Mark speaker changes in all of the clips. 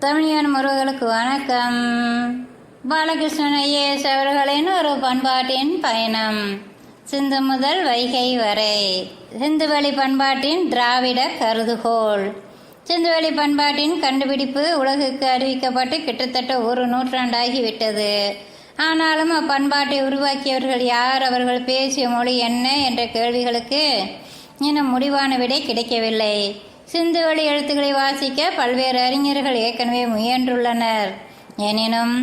Speaker 1: தமிழியன் முருகர்களுக்கு வணக்கம். பாலகிருஷ்ணன் ஐஏஎஸ் அவர்களின் ஒரு பண்பாட்டின் பயணம். சிந்து முதல் வைகை வரை. சிந்துவெளி பண்பாட்டின் திராவிட கருதுகோள். சிந்துவெளி பண்பாட்டின் கண்டுபிடிப்பு உலகுக்கு அறிவிக்கப்பட்டு கிட்டத்தட்ட ஒரு நூற்றாண்டாகிவிட்டது ஆனாலும் அப்பண்பாட்டை உருவாக்கியவர்கள் யார்? அவர்கள் பேசிய மொழி என்ன? என்ற கேள்விகளுக்கு இன்னும் முடிவான விடை கிடைக்கவில்லை. சிந்து வழி எழுத்துக்களை வாசிக்க பல்வேறு அறிஞர்கள் ஏற்கனவே முயன்றுள்ளனர். எனினும்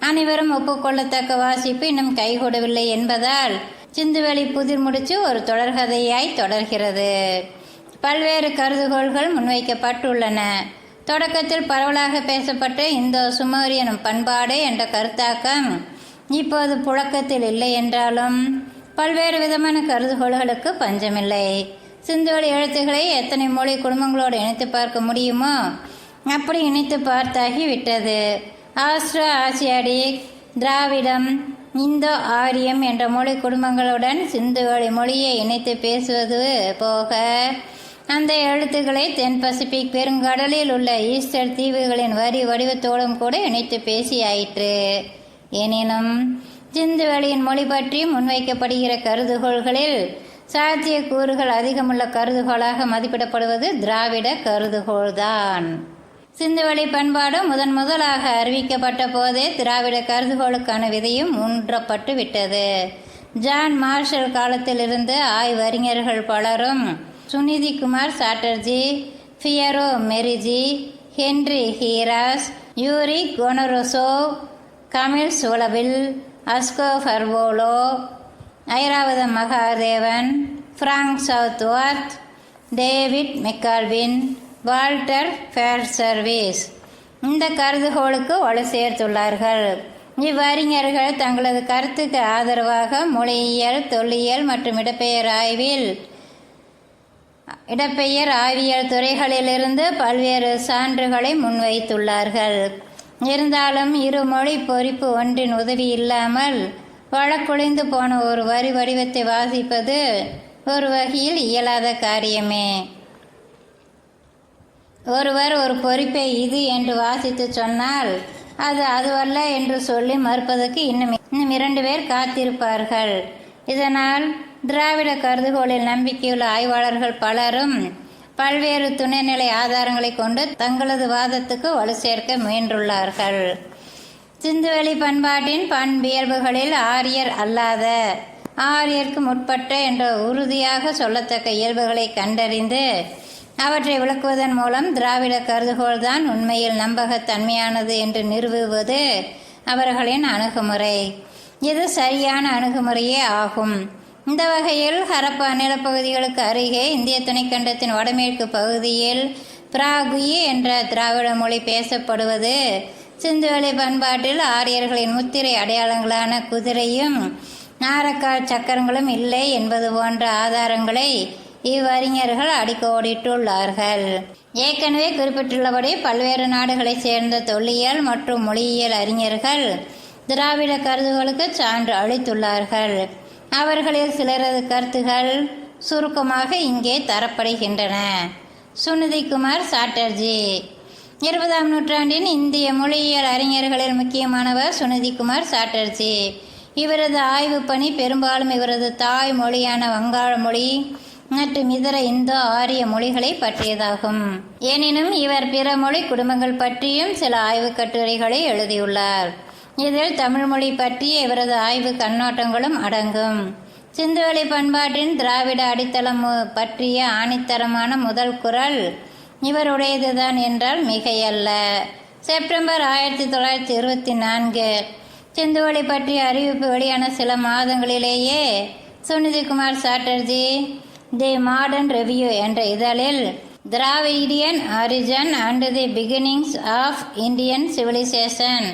Speaker 1: அனைவரும் ஒப்புக்கொள்ளத்தக்க வாசிப்பு இன்னும் கைகூடவில்லை என்பதால் சிந்துவெளி புதிர் முடிச்சு ஒரு தொடர்கதையாய் தொடர்கிறது. பல்வேறு கருதுகோள்கள் முன்வைக்கப்பட்டுள்ளன. தொடக்கத்தில் பரவலாக பேசப்பட்ட இந்தோ சுமேரியன் பண்பாடு என்ற கருத்தாக்கம் இப்போது புழக்கத்தில் இல்லை என்றாலும் பல்வேறு விதமான கருதுகோள்களுக்கு பஞ்சமில்லை. சிந்துவெளி எழுத்துக்களை எத்தனை மொழி குடும்பங்களோடு இணைத்து பார்க்க முடியுமோ அப்படி இணைத்து பார்த்தாகி விட்டது ஆஸ்ட்ரோ ஆசியாடிக் திராவிடம் இந்தோ ஆரியம் என்ற மொழி குடும்பங்களுடன் சிந்துவெளி மொழியை இணைத்து பேசுவது போக அந்த எழுத்துக்களை தென் பசிபிக் பெருங்கடலில் உள்ள ஈஸ்டர் தீவுகளின் வரி வடிவத்தோடும் கூட இணைத்து பேசியாயிற்று. எனினும் சிந்துவெளியின் மொழி பற்றி முன்வைக்கப்படுகிற கருதுகோள்களில் சாத்திய கூறுகள் அதிகமுள்ள கருதுகோளாக மதிப்பிடப்படுவது திராவிட கருதுகோள்தான். சிந்துவெளி பண்பாடு முதன் முதலாக அறிவிக்கப்பட்ட போதே திராவிட கருதுகோளுக்கான விதையும் ஊன்றப்பட்டு விட்டது. ஜான் மார்ஷல் காலத்திலிருந்து ஆய்வறிஞர்கள் பலரும் Suniti Kumar Chatterji Piero Meriggi Henry Heras Yuri Knorozov Kamil Zvelebil Asko Parpola Iravatham Mahadevan Frank Southworth David McAlpin Walter Fairservis இந்த கருதுகோளுக்கு வலு சேர்த்துள்ளார்கள். இவ்வறிஞர்கள் தங்களது கருத்துக்கு ஆதரவாக மொழியியல் தொல்லியல் மற்றும் இடப்பெயர் ஆய்வில் இடப்பெயர் ஆய்வியல் துறைகளிலிருந்து பல்வேறு சான்றுகளை முன்வைத்துள்ளார்கள். இருந்தாலும் இரு மொழி பொறிப்பு ஒன்றின் உதவி இல்லாமல் வழக்குழிந்து போன ஒரு வரி வடிவத்தை வாசிப்பது ஒரு வகையில் இயலாத காரியமே. ஒருவர் ஒரு பொறிப்பை இது என்று வாசித்து சொன்னால் அது அதுவல்ல என்று சொல்லி மறுப்பதற்கு இன்னும் இன்னும் இரண்டு பேர் காத்திருப்பார்கள். இதனால் திராவிட கருதுகோளில் நம்பிக்கையுள்ள ஆய்வாளர்கள் பலரும் பல்வேறு துணைநிலை ஆதாரங்களை கொண்டு தங்களது வாதத்துக்கு வலு சேர்க்க முயன்றுள்ளார்கள். சிந்துவெளி பண்பாட்டின் பண்பியல்புகளில் ஆரியர் அல்லாத ஆரியருக்கு முற்பட்ட என்ற உறுதியாக சொல்லத்தக்க இயல்புகளை கண்டறிந்து அவற்றை விளக்குவதன் மூலம் திராவிட கருதுகோள்தான் உண்மையில் நம்பகத்தன்மையானது என்று நிறுவுவது அவர்களின் அணுகுமுறை. இது சரியான அணுகுமுறையே ஆகும். இந்த வகையில் ஹரப்பா நிலப்பகுதிகளுக்கு அருகே இந்திய துணைக்கண்டத்தின் வடமேற்கு பகுதியில் பிராகுயி என்ற திராவிட மொழி பேசப்படுவது சிந்துவெளி பண்பாட்டில் ஆரியர்களின் முத்திரை அடையாளங்களான குதிரையும் நாரக்கால் சக்கரங்களும் இல்லை என்பது போன்ற ஆதாரங்களை இவ்வறிஞர்கள் அடிக்கோடிட்டுள்ளார்கள். ஏற்கனவே குறிப்பிட்டுள்ளபடி பல்வேறு நாடுகளைச் சேர்ந்த தொல்லியல் மற்றும் மொழியியல் அறிஞர்கள் திராவிட கருதுகளுக்கு சான்று அளித்துள்ளார்கள். அவர்களில் சிலரது கருத்துகள் சுருக்கமாக இங்கே தரப்படுகின்றன. சுனிதிக்குமார் சாட்டர்ஜி. இருபதாம் நூற்றாண்டின் இந்திய மொழியியல் அறிஞர்களில் முக்கியமானவர் சுனிதிக்குமார் சாட்டர்ஜி. இவரது ஆய்வு பணி பெரும்பாலும் இவரது தாய் மொழியான வங்காள மொழி மற்றும் இதர இந்தோ ஆரிய மொழிகளை பற்றியதாகும். எனினும் இவர் பிற மொழி குடும்பங்கள் பற்றியும் சில ஆய்வுக் கட்டுரைகளை எழுதியுள்ளார். இதில் தமிழ் மொழி பற்றிய இவரது ஆய்வு கண்ணோட்டங்களும் அடங்கும். சிந்துவெளி பண்பாட்டின் திராவிட அடித்தளம் பற்றிய ஆணித்தரமான முதல் குரல் இவருடையதுதான் என்றால் மிகையல்ல. செப்டம்பர் ஆயிரத்தி தொள்ளாயிரத்தி இருபத்தி நான்கு. சிந்துவெளி பற்றிய அறிவிப்பு வெளியான சில மாதங்களிலேயே Sunitikumar Chatterji the Modern Review என்ற இதழில் Dravidian origin and the beginnings of Indian civilisation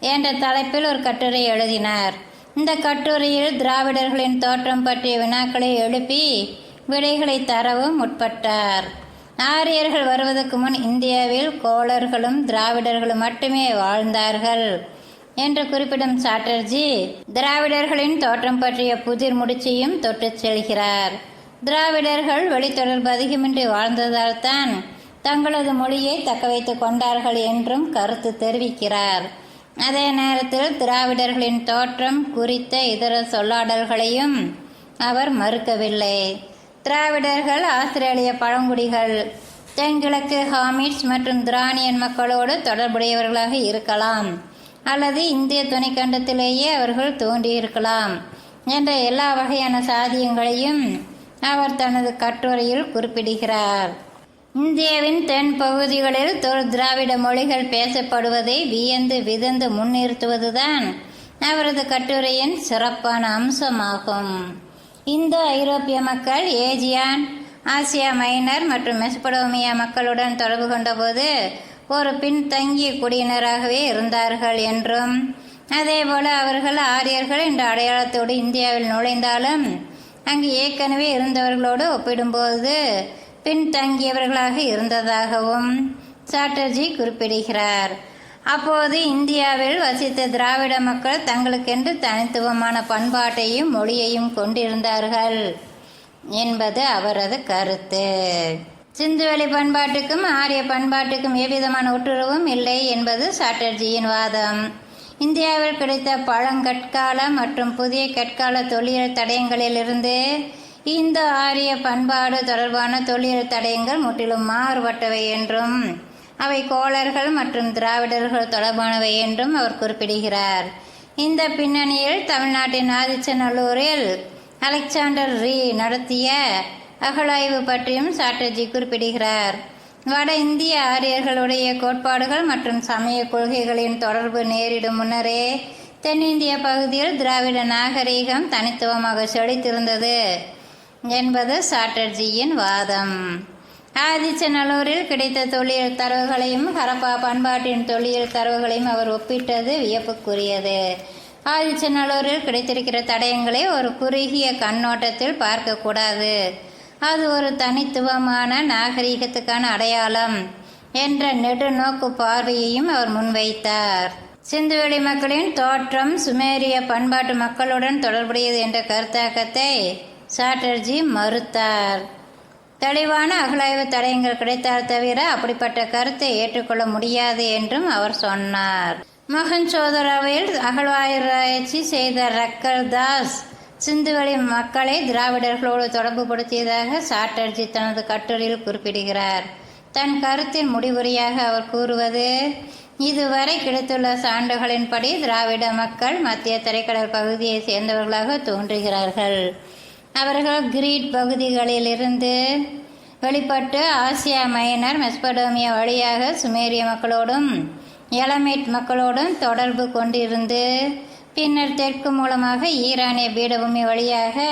Speaker 1: என்ற தலைப்பில் ஒரு கட்டுரை எழுதினார். இந்த கட்டுரையில் திராவிடர்களின் தோற்றம் பற்றிய வினாக்களை எழுப்பி விடைகளை தரவும் முற்பட்டார். ஆரியர்கள் வருவதற்கு முன் இந்தியாவில் கோளர்களும் திராவிடர்களும் மட்டுமே வாழ்ந்தார்கள் என்று குறிப்பிடும் சாட்டர்ஜி திராவிடர்களின் தோற்றம் பற்றிய புதிர் முடிச்சையும் தொட்டுச் செல்கிறார். திராவிடர்கள் வெளித்தொடர்பு அதிகமின்றி வாழ்ந்ததால் தான் தங்களது மொழியை தக்க வைத்து கொண்டார்கள் என்றும் கருத்து தெரிவிக்கிறார். அதே நேரத்தில் திராவிடர்களின் தோற்றம் குறித்த இதர சொல்லாடல்களையும் அவர் மறுக்கவில்லை. திராவிடர்கள் ஆஸ்திரேலிய பழங்குடிகள் தென்கிழக்கு ஹாமிட்ஸ் மற்றும் திராணியன் மக்களோடு தொடர்புடையவர்களாக இருக்கலாம். அல்லது இந்திய துணைக்கண்டத்திலேயே அவர்கள் தோன்றியிருக்கலாம் என்ற எல்லா வகையான சாதியங்களையும் அவர் தனது கட்டுரையில் குறிப்பிடுகிறார். இந்தியாவின் தென் பகுதிகளில் திராவிட மொழிகள் பேசப்படுவதை வியந்து விதந்து முன்னிறுத்துவதுதான் அவரது கட்டுரையின் சிறப்பான அம்சமாகும். இந்தோ ஐரோப்பிய மக்கள் ஏஜியான் ஆசியா மைனர் மற்றும் மெசபடோமியா மக்களுடன் தொடர்பு கொண்டபோது ஒரு பின்தங்கிய குடியினராகவே இருந்தார்கள் என்றும் அதேபோல அவர்கள் ஆரியர்கள் என்ற அடையாளத்தோடு இந்தியாவில் நுழைந்தாலும் அங்கு ஏற்கனவே இருந்தவர்களோடு ஒப்பிடும்போது பின்தங்கியவர்களாக இருந்ததாகவும் சாட்டர்ஜி குறிப்பிடுகிறார். அப்போது இந்தியாவில் வசித்த திராவிட மக்கள் தங்களுக்கென்று தனித்துவமான பண்பாட்டையும் மொழியையும் கொண்டிருந்தார்கள் என்பது அவரது கருத்து. சிந்துவெளி பண்பாட்டுக்கும் ஆரிய பண்பாட்டுக்கும் எவ்விதமான ஒட்டுறவும் இல்லை என்பது சாட்டர்ஜியின் வாதம். இந்தியாவில் கிடைத்த பழங்கற்கால மற்றும் புதிய கற்கால தொழில் தடயங்களிலிருந்து இந்த ஆரிய பண்பாடு தொடர்பான தொழில் தடயங்கள் முற்றிலும் மாறுபட்டவை என்றும் அவை கோளர்கள் மற்றும் திராவிடர்கள் தொடர்பானவை என்றும் அவர் குறிப்பிடுகிறார். இந்த பின்னணியில் தமிழ்நாட்டின் ஆதிச்சநல்லூரில் அலெக்சாண்டர் ரீ நடத்திய அகழாய்வு பற்றியும் சாட்டர்ஜி குறிப்பிடுகிறார். வட இந்திய ஆரியர்களுடைய கோட்பாடுகள் மற்றும் சமய கொள்கைகளின் தொடர்பு நேரிடும் முன்னரே தென்னிந்திய பகுதியில் திராவிட நாகரீகம் தனித்துவமாக செழித்திருந்தது என்பது சாட்டர்ஜியின் வாதம். ஆதிச்சநல்லூரில் கிடைத்த தொழில் தரவுகளையும் ஹரப்பா பண்பாட்டின் தொழில் தரவுகளையும் அவர் ஒப்பிட்டது வியப்புக்குரியது. ஆதிச்சநல்லூரில் கிடைத்திருக்கிற தடயங்களை ஒரு குறுகிய கண்ணோட்டத்தில் பார்க்கக்கூடாது. அது ஒரு தனித்துவமான நாகரீகத்துக்கான அடையாளம் என்ற நெடுநோக்கு பார்வையையும் அவர் முன்வைத்தார். சிந்துவெளி மக்களின் தோற்றம் சுமேரிய பண்பாட்டு மக்களுடன் தொடர்புடையது என்ற கருத்தாக்கத்தை சாட்டர்ஜி மறுத்தார். தெளிவான அகலாய்வு தடயங்கள் கிடைத்தால் தவிர அப்படிப்பட்ட கருத்தை ஏற்றுக்கொள்ள முடியாது என்றும் அவர் சொன்னார். மகன் சோதராவில் அகழ்வாராய்ச்சி செய்த ரக்கர் தாஸ் சிந்துவெளி மக்களை திராவிடர்களோடு தொடர்பு படுத்தியதாக சாட்டர்ஜி தனது கட்டுரையில் குறிப்பிடுகிறார். தன் கருத்தின் முடிவுரையாக அவர் கூறுவது இதுவரை கிடைத்துள்ள சான்றுகளின்படி திராவிட மக்கள் மத்திய திரைக்கடல் பகுதியை சேர்ந்தவர்களாக தோன்றுகிறார்கள். அவர்கள் கிரீட் பகுதிகளிலிருந்து வெளிப்பட்டு ஆசியா மைனர் மெஸ்படோமியா வழியாக சுமேரிய மக்களோடும் எலமைட் மக்களோடும் தொடர்பு கொண்டிருந்து பின்னர் தெற்கு மூலமாக ஈரானிய பீடபூமி வழியாக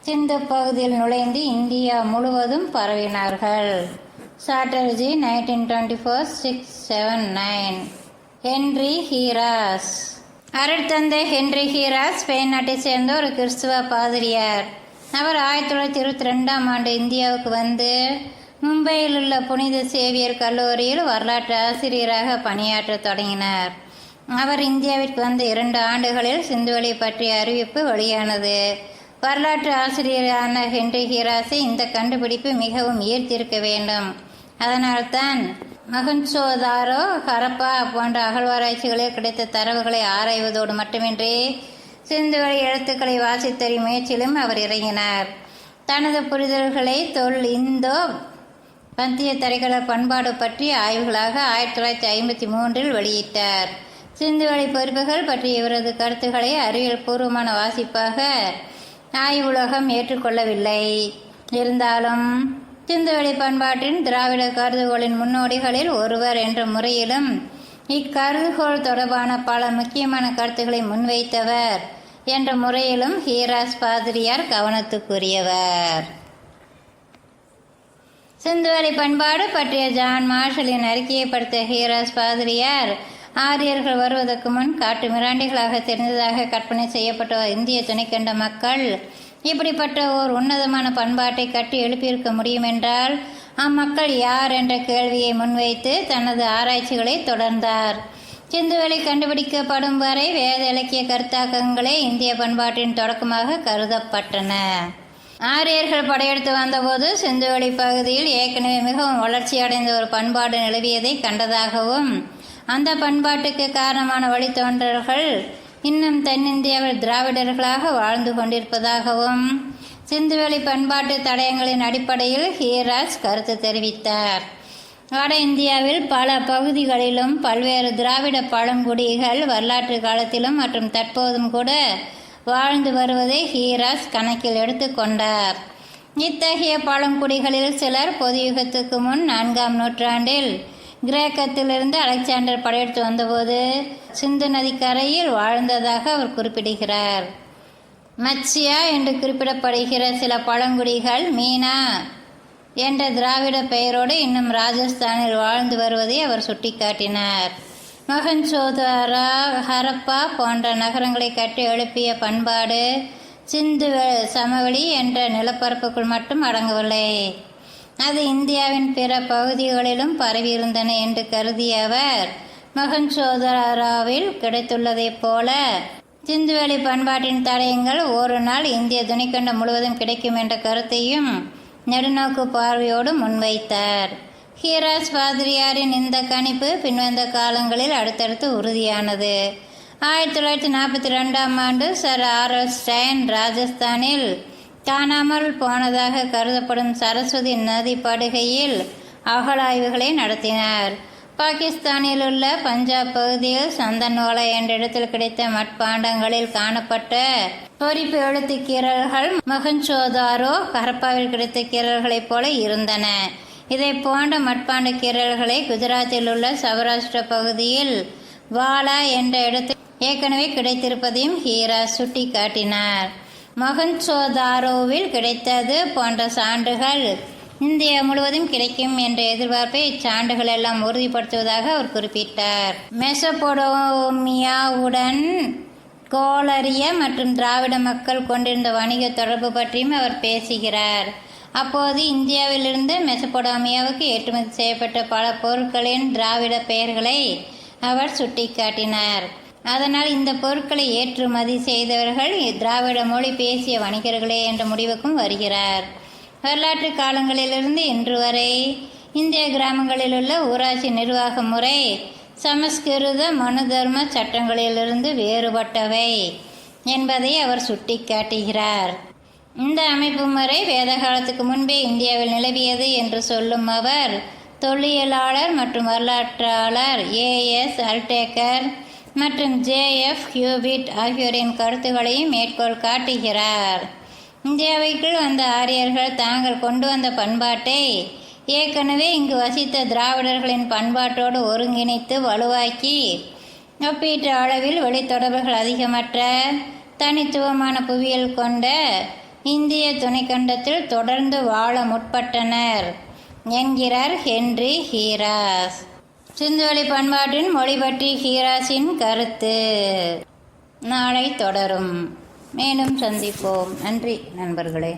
Speaker 1: சிந்து பகுதியில் நுழைந்து இந்தியா முழுவதும் பரவினார்கள். Chatterjee nineteen twenty four six seven nine Henry Heras அருட்தந்தை ஹென்றி ஹீராஸ் ஸ்பெயின் நாட்டை சேர்ந்த ஒரு கிறிஸ்துவ பாதிரியார். அவர் ஆயிரத்தி தொள்ளாயிரத்தி இருபத்தி ரெண்டாம் ஆண்டு இந்தியாவுக்கு வந்து மும்பையில் உள்ள புனித சேவியர் கல்லூரியில் வரலாற்று ஆசிரியராக பணியாற்றத் தொடங்கினார். அவர் இந்தியாவிற்கு வந்த இரண்டு ஆண்டுகளில் சிந்துவெளி பற்றிய அறிவிப்பு வெளியானது. வரலாற்று ஆசிரியரான ஹென்றி ஹீராஸை இந்த கண்டுபிடிப்பு மிகவும் ஈர்த்திருக்க வேண்டும். அதனால்தான் மகன்சோதாரோ ஹரப்பா போன்ற அகழ்வாராய்ச்சிகளில் கிடைத்த தரவுகளை ஆராய்வதோடு மட்டுமின்றி சிந்துவெளி எழுத்துக்களை வாசித்தறி முயற்சியிலும் அவர் இறங்கினார். தனது புரிதல்களை தொல் இந்தோ பந்திய தரைக்கடல் பண்பாடு பற்றிய ஆய்வுகளாக ஆயிரத்தி தொள்ளாயிரத்தி ஐம்பத்தி மூன்றில் வெளியிட்டார். சிந்துவெளி பொறுப்புகள் பற்றிய இவரது கருத்துக்களை அறிவியல் பூர்வமான வாசிப்பாக ஆய்வுலகம் ஏற்றுக்கொள்ளவில்லை. இருந்தாலும் சிந்துவெளி பண்பாட்டின் திராவிட கருதுகோளின் முன்னோடிகளில் ஒருவர் என்ற முறையிலும் இக்கருதுகோள் தொடர்பான பல முக்கியமான கருத்துக்களை முன்வைத்தவர் என்ற முறையிலும் ஹீராஸ் பாதிரியார் கவனத்துக்குரியவர். சிந்துவெளி பண்பாடு பற்றிய ஜான் மார்ஷலின் அறிக்கையை படுத்த ஹீராஸ் பாதிரியார் ஆரியர்கள் வருவதற்கு முன் காட்டு மிராண்டிகளாக தெரிந்ததாக கற்பனை செய்யப்பட்ட இந்திய துணைக்கண்ட மக்கள் இப்படிப்பட்ட ஓர் உன்னதமான பண்பாட்டை கட்டி எழுப்பியிருக்க முடியுமென்றால் அம்மக்கள் யார் என்ற கேள்வியை முன்வைத்து தனது ஆராய்ச்சிகளை தொடர்ந்தார். சிந்துவெளி கண்டுபிடிக்கப்படும் வரை வேத இலக்கிய கருத்தாக்கங்களே இந்திய பண்பாட்டின் தொடக்கமாக கருதப்பட்டன. ஆரியர்கள் படையெடுத்து வந்தபோது சிந்துவெளி பகுதியில் ஏற்கனவே மிகவும் வளர்ச்சியடைந்த ஒரு பண்பாடு நிலவியதை கண்டதாகவும் அந்த பண்பாட்டுக்கு காரணமான வழித்தோன்றல்கள் இன்னும் தென்னிந்தியாவில் திராவிடர்களாக வாழ்ந்து கொண்டிருப்பதாகவும் சிந்துவெளி பண்பாட்டு தடயங்களின் அடிப்படையில் ஹீராஜ் கருத்து தெரிவித்தார். வட இந்தியாவில் பல பகுதிகளிலும் பல்வேறு திராவிட பழங்குடிகள் வரலாற்று காலத்திலும் மற்றும் தற்போதும் கூட வாழ்ந்து வருவதை ஹீராஸ் கணக்கில் எடுத்துக்கொண்டார் இத்தகைய பழங்குடிகளில் சிலர் பொது யுகத்துக்கு முன் நான்காம் நூற்றாண்டில் கிரேக்கத்திலிருந்து அலெக்சாண்டர் படையெடுத்து வந்தபோது சிந்து நதிக்கரையில் வாழ்ந்ததாக அவர் குறிப்பிடுகிறார். மச்சியா என்று குறிப்பிடப்படுகிற சில பழங்குடிகள் மீனா என்ற திராவிட பெயரோடு இன்னும் ராஜஸ்தானில் வாழ்ந்து வருவதை அவர் சுட்டிக்காட்டினார். மகன்சோதாரா ஹரப்பா போன்ற நகரங்களை கட்டி எழுப்பிய பண்பாடு சிந்து சமவெளி என்ற நிலப்பரப்புக்குள் மட்டும் அடங்கவில்லை. அது இந்தியாவின் பிற பகுதிகளிலும் பரவியிருந்தன என்று கருதிய அவர். மகன்சோதராவில் கிடைத்துள்ளதைப் போல சிந்துவெளி பண்பாட்டின் தடயங்கள் ஒரு நாள் இந்திய துணைக்கண்டம் முழுவதும் கிடைக்கும் என்ற கருத்தையும் நெடுநோக்கு பார்வையோடு முன்வைத்தார். ஹீராஸ் பாதிரியாரின் இந்த கணிப்பு பின்வந்த காலங்களில் அடுத்தடுத்து உறுதியானது. ஆயிரத்தி தொள்ளாயிரத்தி நாற்பத்தி ரெண்டாம் ஆண்டு சர் ஆர் எல் ஸ்டைன் ராஜஸ்தானில் காணாமல் போனதாக கருதப்படும் சரஸ்வதி நதி படுகையில் அகழாய்வுகளை நடத்தினார். பாகிஸ்தானில் உள்ள பஞ்சாப் பகுதியில் சந்தன்வாலா என்ற இடத்தில் கிடைத்த மட்பாண்டங்களில் காணப்பட்ட பொறிப்பு எழுத்து கீரல்கள் மகஞ்சோதாரோ கரப்பாவில் கிடைத்த கீரல்களைப் போல இருந்தன. இதை போன்ற மட்பாண்ட கீரல்களை குஜராத்தில் உள்ள சௌராஷ்டிர பகுதியில் வாலா என்ற இடத்தில் ஏற்கனவே கிடைத்திருப்பதையும் ஹீரா சுட்டி காட்டினார் மகன்சோதாரோவில் கிடைத்தது போன்ற சான்றுகள் இந்தியா முழுவதும் கிடைக்கும் என்ற எதிர்பார்ப்பை இச்சான்றுகள் எல்லாம் உறுதிப்படுத்துவதாக அவர் குறிப்பிட்டார். மெசபோடோமியாவுடன் கோலரிய மற்றும் திராவிட மக்கள் கொண்டிருந்த வணிக தொடர்பு பற்றியும் அவர் பேசுகிறார். அப்போது இந்தியாவிலிருந்து மெசபோடாமியாவுக்கு ஏற்றுமதி செய்யப்பட்ட பல பொருட்களின் திராவிட பெயர்களை அவர் சுட்டிக்காட்டினார். அதனால் இந்த பொருட்களை ஏற்றுமதி செய்தவர்கள் திராவிட மொழி பேசிய வணிகர்களே என்ற முடிவுக்கும் வருகிறார். வரலாற்று காலங்களிலிருந்து இன்று வரை இந்திய கிராமங்களில் உள்ள ஊராட்சி நிர்வாக முறை சமஸ்கிருத மனு தர்ம சட்டங்களிலிருந்து வேறுபட்டவை என்பதை அவர் சுட்டிக்காட்டுகிறார். இந்த அமைப்பு முறை வேத காலத்துக்கு முன்பே இந்தியாவில் நிலவியது என்று சொல்லும் அவர் தொல்லியலாளர் மற்றும் வரலாற்றாளர் ஏஎஸ் அல்டேக்கர் மற்றும் ஜேஎஃப் ஹியூபிட் ஆகியோரின் கருத்துக்களையும் மேற்கோள் காட்டுகிறார். இந்தியாவைக்குள் வந்த ஆரியர்கள் தாங்கள் கொண்டு வந்த பண்பாட்டை ஏற்கனவே இங்கு வசித்த திராவிடர்களின் பண்பாட்டோடு ஒருங்கிணைத்து வலுவாக்கி ஒப்பீட்டு அளவில் வெளித்தொடர்புகள் அதிகமற்ற தனித்துவமான புவியியல் கொண்ட இந்திய துணைக்கண்டத்தில் தொடர்ந்து வாழ முற்பட்டனர் என்கிறார் ஹென்றி ஹீராஸ். சிந்துவெளி பண்பாட்டின் மொழி பற்றி ஹீராசின் கருத்து. நாளை தொடரும். மேலும் சந்திப்போம். நன்றி நண்பர்களே.